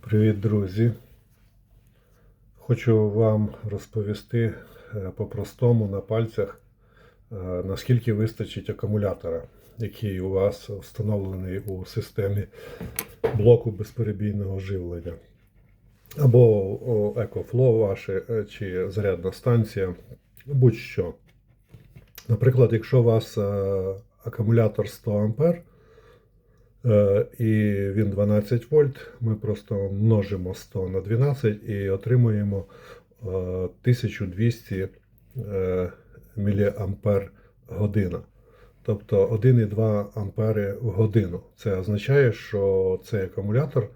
Привіт, друзі! Хочу вам розповісти е, по-простому на пальцях, е, наскільки вистачить акумулятора, який у вас встановлений у системі блоку безперебійного живлення. Або о, EcoFlow ваше, е, чи зарядна станція, будь-що. Наприклад, якщо у вас акумулятор 100 Ампер, Е, і він 12 вольт. Ми просто множимо 100 на 12 і отримуємо е, 1200 е, міліампер година. Тобто 1,2 ампери в годину. Це означає, що цей акумулятор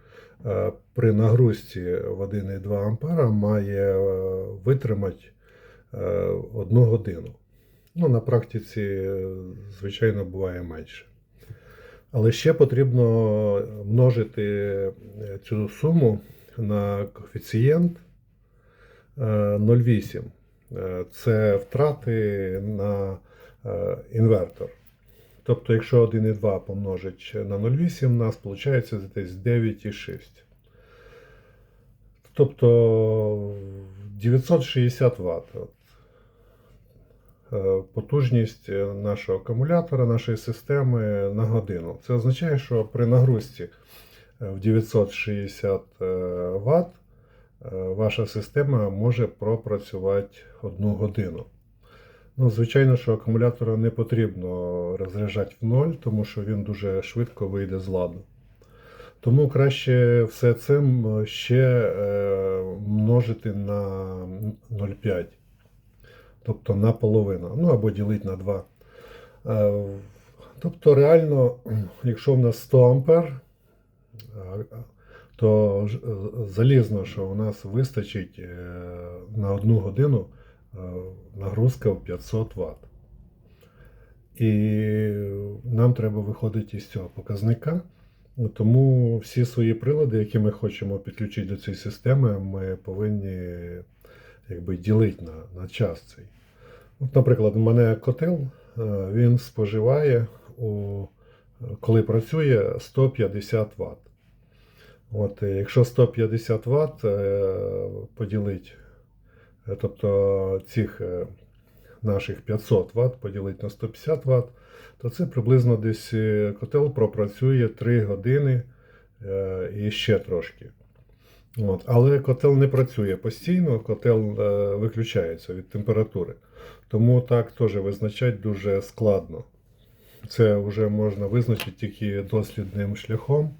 е, при нагрузці в 1,2 ампера має е, витримати е, 1 годину. Ну, на практиці, е, звичайно, буває менше. Але ще потрібно множити е, цю суму на коефіцієнт е, 0,8. Е, Це втрати на е, інвертор. Тобто, якщо 1,2 помножить на 0,8, у нас виходить десь 9,6. Тобто 960 Вт. Е, потужність нашого акумулятора, нашої системи на годину. Це означає, що при нагрузці е, в 960 Вт ваша система може пропрацювати одну годину. Ну, Звичайно, що акумулятора не потрібно розряджати в ноль, тому що він дуже швидко вийде з ладу. Тому краще все це ще е, множити на 0,5 тобто на половину, ну або ділити на 2. Е, Тобто, реально, якщо в нас 100 ампер, то е, залізно, що у нас вистачить е, на одну годину нагрузка в 500 Вт. І нам треба виходити із цього показника. Тому всі свої прилади, які ми хочемо підключити до цієї системи, ми повинні якби, ділити на, на час цей. Наприклад, у мене котел, е, він споживає, у, коли працює 150 Вт. От, е, якщо 150 Вт поділити, тобто цих е, наших 500 Вт поділити на 150 Вт, то це приблизно десь котел пропрацює 3 години і ще трошки. От. Але котел не працює постійно, котел е, виключається від температури. Тому так теж визначати дуже складно. Це вже можна визначити тільки дослідним шляхом,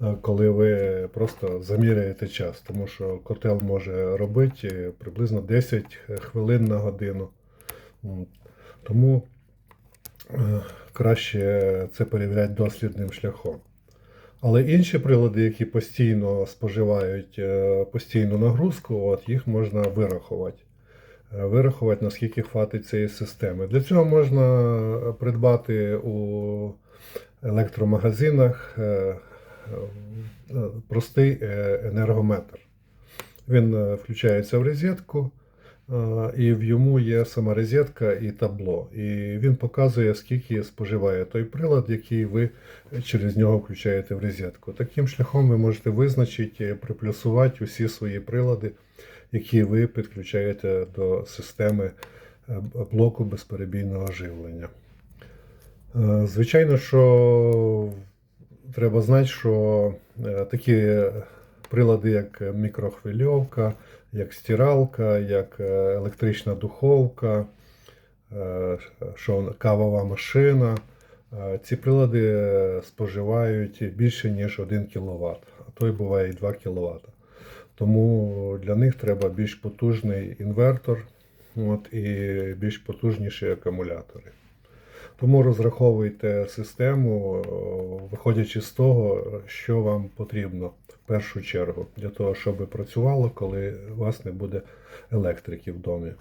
е, коли ви просто заміряєте час, тому що котел може робити приблизно 10 хвилин на годину. Тому е, краще це перевіряти дослідним шляхом. Але інші прилади, які постійно споживають е, постійну нагрузку, от їх можна вирахувати. Е, Вирахувати, наскільки хватить цієї системи. Для цього можна придбати у електромагазинах е, е, простий е, енергометр. Він е, включається в розетку, е, і в йому є сама розетка і табло. І він показує, скільки споживає той прилад, який ви через нього включаєте в розетку. Таким шляхом ви можете визначити, приплюсувати усі свої прилади, які ви підключаєте до системи е, блоку безперебійного живлення. Е, Звичайно, що треба знати, що е, такі прилади, як мікрохвильовка, як стиралка, як е, електрична духовка, е, кавова машина. Е, Ці прилади е, споживають більше, ніж 1 кВт, а то й буває і 2 кВт. Тому для них треба більш потужний інвертор от, і більш потужніші акумулятори. Тому розраховуйте систему, виходячи з того, що вам потрібно в першу чергу, для того, щоб працювало, коли у вас не буде електрики в домі.